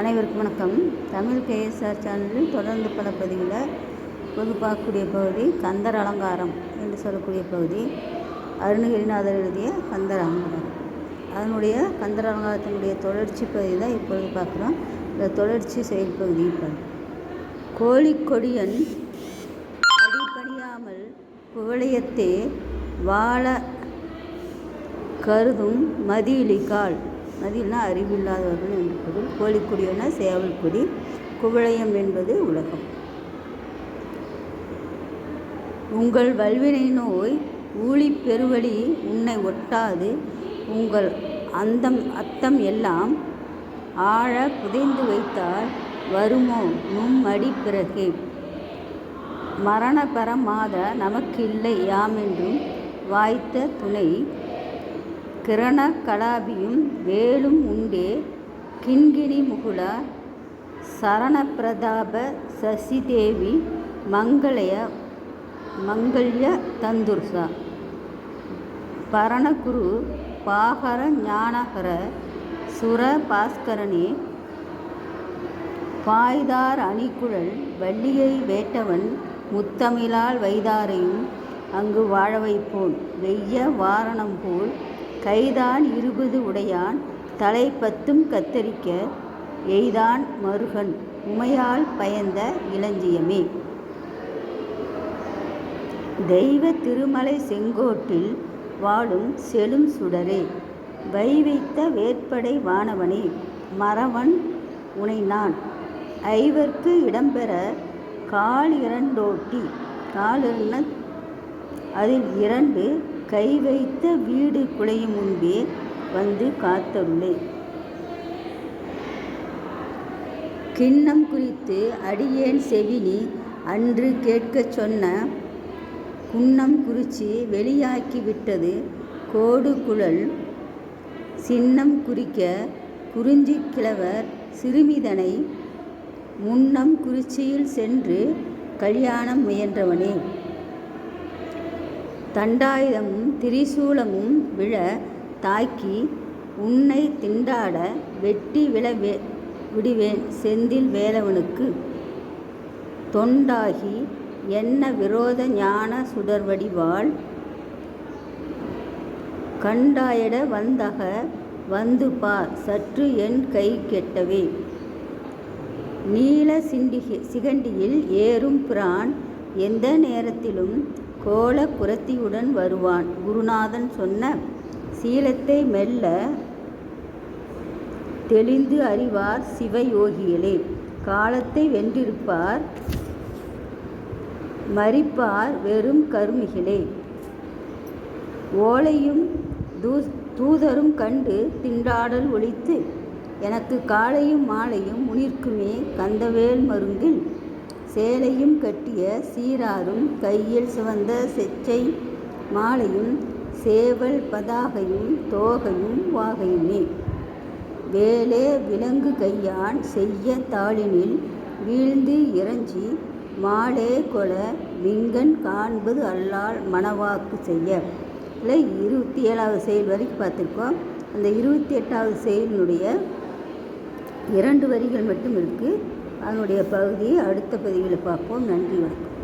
அனைவருக்கும் வணக்கம். தமிழ் கேஎஸ்ஆர் சேனலில் தொடர்ந்து பல பதிவில் பொதுப்பாக்கக்கூடிய பகுதி கந்தர் அலங்காரம் என்று சொல்லக்கூடிய பகுதி. அருணகிரிநாதர் எழுதிய கந்தர் அலங்காரம். அதனுடைய கந்தர் அலங்காரத்தினுடைய தொடர்ச்சி பகுதி தான் இப்பொழுது பார்க்குறோம். இந்த தொடர்ச்சி செயல்பகுதி இப்போ. கோழிக்கொடியன் அடிபணியாமல் புவளையத்தே வாழ கருதும் மதியிலிகால் மதியல்னா அறிவில்லாதவர்கள் என்று பொருள். கோழிக்குடியனா சேவல் குடி குவளையம் என்பது உலகம். உங்கள் வல்வினை நோய் ஊழி பெருவழி உன்னை ஒட்டாது. உங்கள் அந்தம் அத்தம் எல்லாம் ஆழ புதைந்து வைத்தால் வருமோ? நும்மடி பிறகே. மரணபரமாத நமக்கில்லை யாமென்றும் வாய்த்த துணை கிரண கலாபியும் வேலும் உண்டே. கிண்கிணி முகுல சரணப்பிரதாப சசிதேவி மங்களய மங்கள்ய தந்துர்சா. பரணகுரு பாகர ஞானகர சுர பாஸ்கரனே. பாய்தார் அணிக்குழல் வள்ளியை வேட்டவன் முத்தமிழால் வைதாரையும் அங்கு வாழ வைப்போன். வெய்ய வாரணம் போல் கைதான் இருபது உடையான் தலை பத்தும் கத்தரிக்க எய்தான் மருகன் உமையால் பயந்த இளஞ்சியமே. தெய்வ திருமலை செங்கோட்டில் வாழும் செழும் சுடரே வை வைத்த வேற்படை வானவனே மறவன் உனை நான் ஐவர்க்கு இடம்பெற கால் இரண்டோட்டி கால் அதில் இரண்டு கை வைத்த வீடு குலையும் முன்பே வந்து காத்தருளே. கிண்ணம் குறித்து அடியேன் செவினி அன்று கேட்கச் சொன்ன குன்னம் குறிச்சி வெளியாக்கி விட்டது கோடு குழல். சின்னம் குறிக்க குறிஞ்சி கிழவர் சிறுமிதனை முன்னம் குறிச்சியில் சென்று கல்யாணம் முயன்றவனே. தண்டாயுதமும் திரிசூலமும் விழ தாக்கி உன்னை திண்டாட வெட்டி விழ வே விடுவேன் செந்தில் வேலவனுக்கு. தொண்டாகி என்ன விரோத ஞான சுடர்வடிவாள் கண்டாயிட வந்தக வந்து பா சற்று என் கை கெட்டவே. நீல சிண்டிகி சிகண்டியில் ஏறும் பிரான் எந்த நேரத்திலும் கோல புரத்தியுடன் வருவான். குருநாதன் சொன்ன சீலத்தை மெல்ல தெளிந்து அறிவார் சிவயோகிகளே. காலத்தை வென்றிருப்பார் மறிப்பார் வெறும் கருமிகளே. ஓலையும் தூ தூதரும் கண்டு திண்டாடல் ஒழித்து எனக்கு காலையும் மாலையும் முனிர்க்குமே கந்தவேல் மருங்கில் சேலையும் கட்டிய சீராரும் கையில் சிவந்த செச்சை மாலையும் சேவல் பதாகையும் தோகையும் வாகையுமே. வேலே விலங்கு கையான் செய்ய தாளினில் வீழ்ந்து இறஞ்சி மாலே கொல விங்கன் காண்பது அல்லால் மணவாக்கு செய்ய. இல்லை இருபத்தி ஏழாவது செயல் வரைக்கும் பார்த்துருக்கோம். அந்த இருபத்தி எட்டாவது செயலினுடைய இரண்டு வரிகள் மட்டும் இருக்குது அதனுடைய பகுதியை அடுத்த பதிவில் பார்ப்போம். நன்றி வணக்கம்.